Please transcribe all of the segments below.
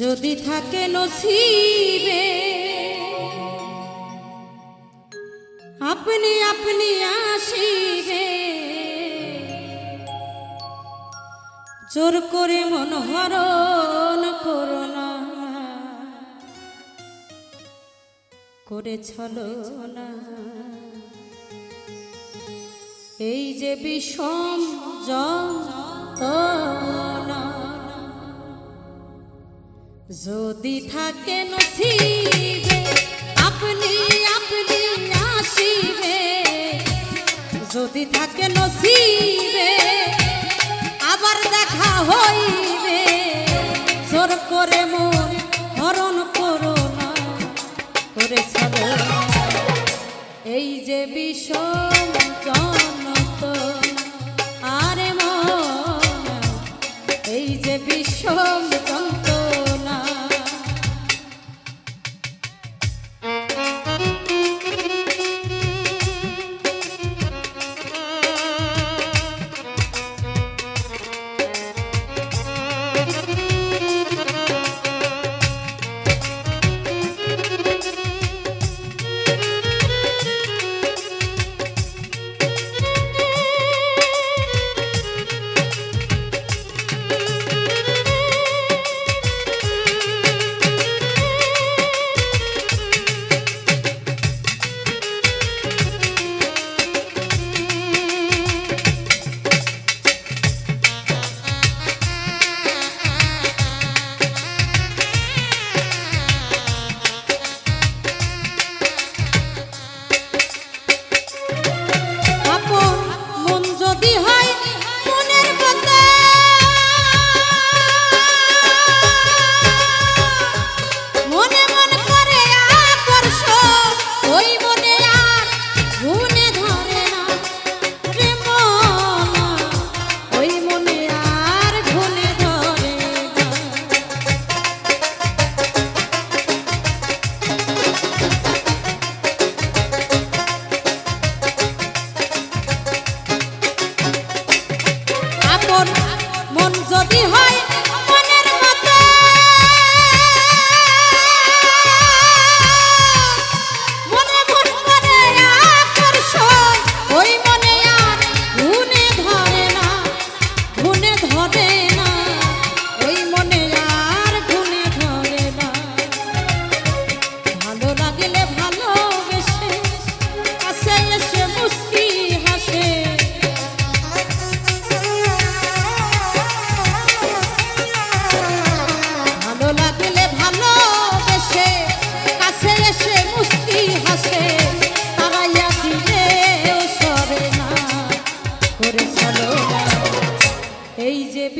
যদি থাকে নসিবে, আপনি আপনি আসিবে। জোর করে মন হরণ করোনা করে ছলো না। এই যে বিষম না যদি থাকে নসিবে, আপনি আপনি আসিবে। যদি থাকে নসিবে, আবার দেখা হইবে। জোর করে মন হরণ করো না, করে এই যে বিষয়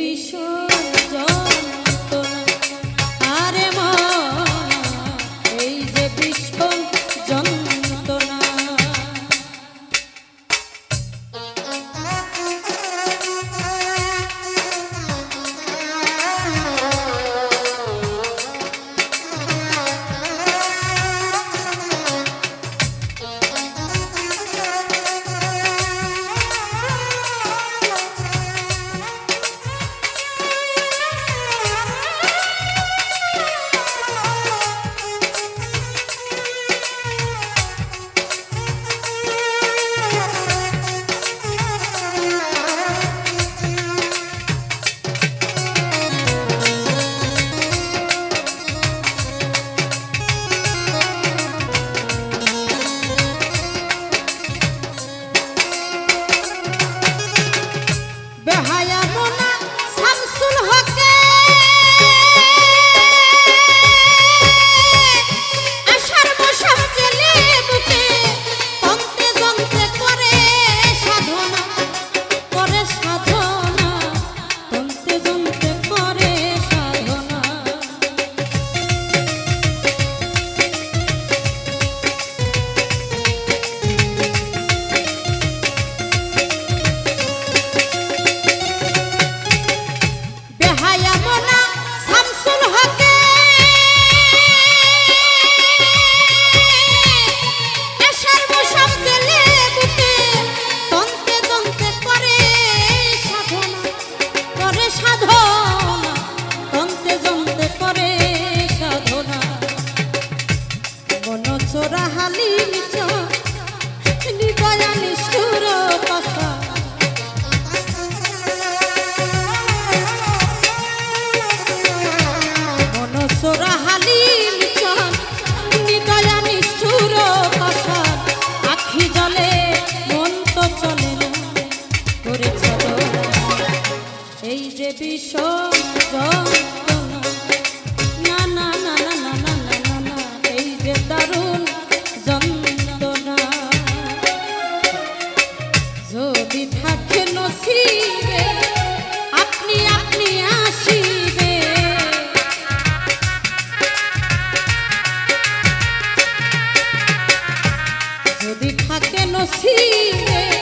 এইসব যে বিষ না না না না না না না না, এই যে দারুণ যন্ত্রণা। যদি থাকে নসিবে, আপনি আপনি আসিবে। যদি থাকে নসিবে